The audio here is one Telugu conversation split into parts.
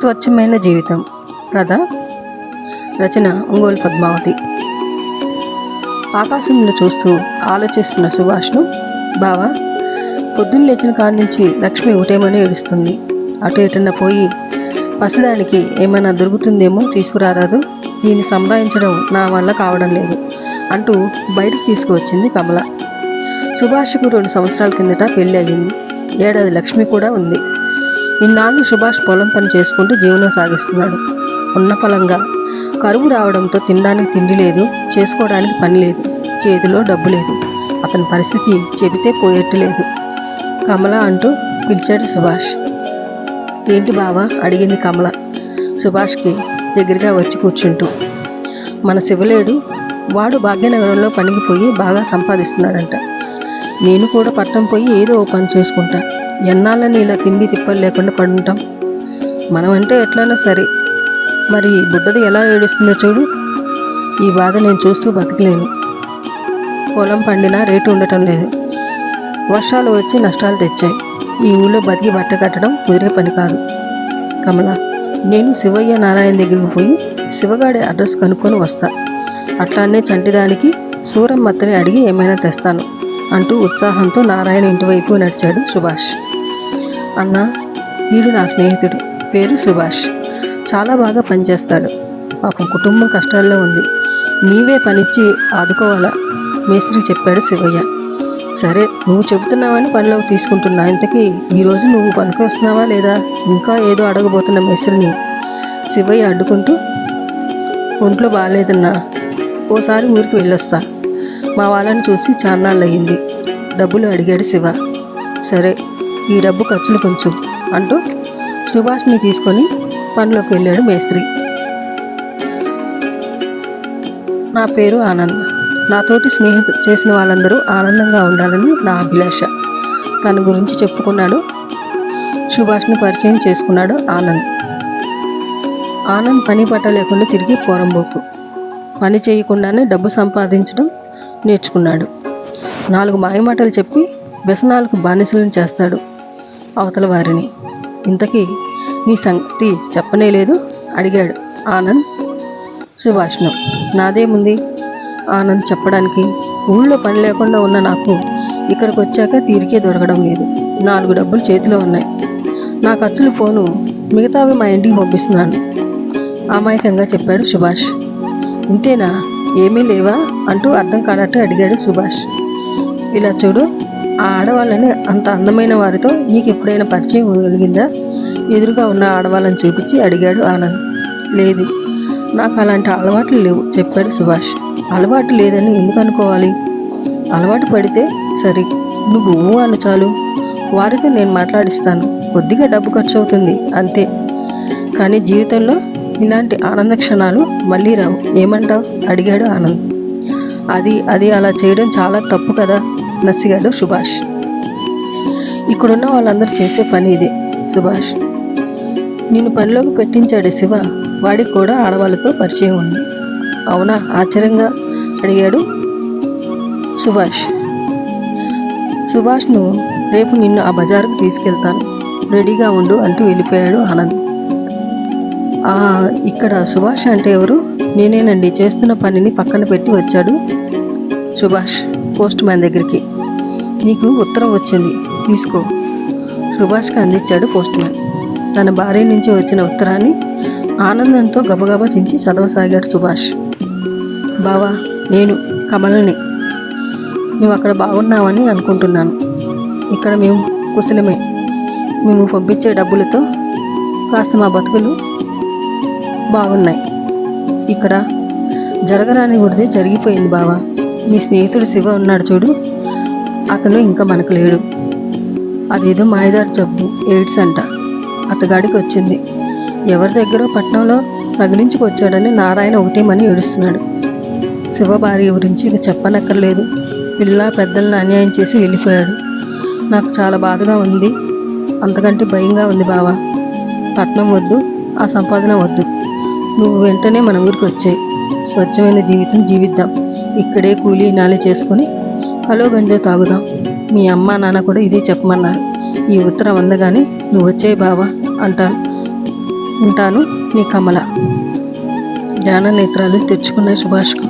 స్వచ్ఛమైన జీవితం. కథ రచన ఒంగోలు పద్మావతి. ఆకాశంలో చూస్తూ ఆలోచిస్తున్న సుభాష్ను బావా పొద్దున్న లేచిన కాడి నుంచి లక్ష్మి ఒకటేమని ఏడుస్తుంది. అటు ఎటన్నా పోయి పసిదానికి ఏమైనా దొరుకుతుందేమో తీసుకురారాదు. దీన్ని సంపాదించడం నా వల్ల కావడం లేదు అంటూ బయటకు తీసుకువచ్చింది కమల. సుభాష్కు రెండు సంవత్సరాల కిందట పెళ్ళి అయ్యింది. ఏడాది లక్ష్మి కూడా ఉంది. ఇన్నాళ్ళు సుభాష్ పొలం పని చేసుకుంటూ జీవనం సాగిస్తున్నాడు. ఉన్న ఫలంగా కరువు రావడంతో తినడానికి తిండి లేదు చేసుకోవడానికి పని లేదు చేతిలో డబ్బు లేదు. అతని పరిస్థితి చెబితే పోయేట్టు లేదు. కమల అంటూ పిలిచాడు సుభాష్. ఏంటి బావా? అడిగింది కమల. సుభాష్కి దగ్గరగా వచ్చి కూర్చుంటూ. మన శివలేడు వాడు భాగ్యనగరంలో పనికి పోయి బాగా సంపాదిస్తున్నాడంట. నేను కూడా పట్టం పోయి ఏదో ఓ పని చేసుకుంటా. ఎన్నాళ్ళని ఇలా తిండి తిప్పలు లేకుండా పడుంటాం? మనం అంటే ఎట్లయినా సరే. మరి బుడ్డది ఎలా ఏడుస్తుందో చూడు. ఈ బాధ నేను చూస్తూ బతకలేను. పొలం పండినా రేటు ఉండటం లేదు. వర్షాలు వచ్చి నష్టాలు తెచ్చాయి. ఈ ఊళ్ళో బతికి బట్ట కట్టడం కుదిరే పని కాదు. కమల నేను శివయ్య నారాయణ దగ్గరికి పోయి శివగాడి అడ్రస్ కనుక్కొని వస్తా. అట్లానే చంటిదానికి సూరమ్మత్తని అడిగి ఏమైనా తెస్తాను. అంటూ ఉత్సాహంతో నారాయణ ఇంటివైపు నడిచాడు సుభాష్. అన్న వీడు నా స్నేహితుడు. పేరు సుభాష్. చాలా బాగా పనిచేస్తాడు. పాపం కుటుంబం కష్టాల్లో ఉంది. నీవే పనిచ్చి ఆదుకోవాలా? మేస్త్రి చెప్పాడు శివయ్య. సరే నువ్వు చెబుతున్నావని పనిలోకి తీసుకుంటున్నా. ఇంతకీ ఈరోజు నువ్వు పనికి వస్తున్నావా లేదా? ఇంకా ఏదో అడగబోతున్న మేస్త్రిని. శివయ్య అడ్డుకుంటూ ఒంట్లో బాగాలేదన్నా ఓసారి ఊరికి వెళ్ళొస్తా. మా వాళ్ళని చూసి చాన్నాళ్ళు అయ్యింది డబ్బులు అడిగాడు శివ. సరే ఈ డబ్బు ఖర్చులు కొంచెం అంటూ సుభాష్ని తీసుకొని పనిలోకి వెళ్ళాడు మేస్త్రి. నా పేరు ఆనంద్. నాతోటి స్నేహితు చేసిన వాళ్ళందరూ ఆనందంగా ఉండాలని నా అభిలాష. తన గురించి చెప్పుకున్నాడు. సుభాష్ని పరిచయం చేసుకున్నాడు ఆనంద్. ఆనంద్ పని పట్ట లేకుండా తిరిగి పోరంబోకు. పని చేయకుండానే డబ్బు సంపాదించడం నేర్చుకున్నాడు. నాలుగు మాయమాటలు చెప్పి వ్యసనాలకు బానిసలను చేస్తాడు అవతల వారిని. ఇంతకీ నీ సంగతి చెప్పనే లేదు? అడిగాడు ఆనంద్ సుభాష్ను. నాదేముంది ఆనంద్ చెప్పడానికి ఊళ్ళో పని లేకుండా ఉన్న నాకు ఇక్కడికి వచ్చాక తీరికే దొరకడం లేదు. నాలుగు డబ్బులు చేతిలో ఉన్నాయి. నా ఖర్చులు ఫోను మిగతావి మా ఇంటికి పంపిస్తున్నాను. అమాయకంగా చెప్పాడు సుభాష్. ఇంతేనా? ఏమీ లేవా అంటూ అర్థం కానట్టు అడిగాడు సుభాష్. ఇలా చూడు ఆ ఆడవాళ్ళని అంత అందమైన వారితో నీకు ఎప్పుడైనా పరిచయం కలిగిందా? ఎదురుగా ఉన్న ఆడవాళ్ళని చూపించి అడిగాడు ఆనంద్. లేదు నాకు అలాంటి అలవాట్లు లేవు చెప్పాడు సుభాష్. అలవాటు లేదని ఎందుకు అనుకోవాలి? అలవాటు పడితే సరే నువ్వు ఊ అను చాలు. వారితో నేను మాట్లాడిస్తాను. కొద్దిగా డబ్బు ఖర్చు అవుతుంది అంతే. కానీ జీవితంలో ఇలాంటి ఆనంద క్షణాలు మళ్ళీ రావు. ఏమంటావు? అడిగాడు ఆనంద్. అది అది అలా చేయడం చాలా తప్పు కదా? నసిగాడు సుభాష్. ఇక్కడున్న వాళ్ళందరూ చేసే పని ఇదే సుభాష్. నేను పనిలోకి పెట్టించాడు శివ. వాడికి కూడా ఆడవాళ్ళతో పరిచయం ఉంది. అవునా? ఆశ్చర్యంగా అడిగాడు సుభాష్. సుభాష్ను రేపు నిన్ను ఆ బజారుకు తీసుకెళ్తాను. రెడీగా ఉండు అంటూ వెళ్ళిపోయాడు ఆనంద్. ఇక్కడ సుభాష్ అంటే ఎవరు? నేనేనండి. చేస్తున్న పనిని పక్కన పెట్టి వచ్చాడు సుభాష్ పోస్ట్ మ్యాన్ దగ్గరికి. నీకు ఉత్తరం వచ్చింది. తీసుకో. సుభాష్కి అందించాడు పోస్ట్ మ్యాన్. తన భార్య నుంచి వచ్చిన ఉత్తరాన్ని ఆనందంతో గబగబా చించి చదవసాగాడు సుభాష్. బావా నేను కమలని. నువ్వు అక్కడ బాగున్నావని అనుకుంటున్నాను. ఇక్కడ మేము కుశలమే. మేము పంపించే డబ్బులతో కాస్త మా బతుకులు బాగున్నాయి. ఇక్కడ జరగరాని ఉడిది జరిగిపోయింది బావా. నీ స్నేహితుడు శివ ఉన్నాడు చూడు. అతను ఇంకా మనకు లేడు. అదేదో మాయదారి జబ్బు ఎయిడ్స్ అంట. అతగాడికి వచ్చింది. ఎవరి దగ్గరో పట్నంలో తగిలించుకొచ్చాడని నారాయణ ఒకటేమని ఏడుస్తున్నాడు. శివ భార్య గురించి ఇక చెప్పనక్కర్లేదు. పిల్ల పెద్దలను అన్యాయం చేసి వెళ్ళిపోయాడు. నాకు చాలా బాధగా ఉంది. అంతకంటే భయంగా ఉంది బావా. పట్నం వద్దు ఆ సంపాదన వద్దు. నువ్వు వెంటనే మన ఊరికి వచ్చాయి స్వచ్ఛమైన జీవితం జీవిద్దాం. ఇక్కడే కూలీ నాలి చేసుకొని హలో గంజో తాగుదాం. మీ అమ్మ నాన్న కూడా ఇదే చెప్పమన్నారు. ఈ ఉత్తరం అందగానే నువ్వు వచ్చాయి బావా అంటాను ఉంటాను నీ కమల. ధ్యాన నేత్రాలు తెచ్చుకున్న సుభాష్కు.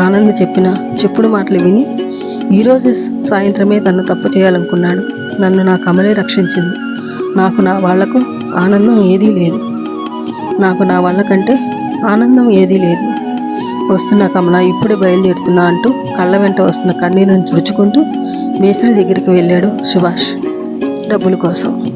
ఆనంద్ చెప్పిన చెప్పుడు మాటలు విని ఈరోజు సాయంత్రమే తను తప్పు చేయాలనుకున్నాడు. నన్ను నా కమలే రక్షించింది. నాకు నా వాళ్ళకు ఆనందం ఏదీ లేదు. నాకు నా వల్ల కంటే ఆనందం ఏదీ లేదు. వస్తున్న కమల ఇప్పుడే బయలుదేరుతున్నా అంటూ కళ్ళ వెంట వస్తున్న కన్నీరుని తుడుచుకుంటూ మేస్త్రి దగ్గరికి వెళ్ళాడు సుభాష్ డబ్బుల కోసం.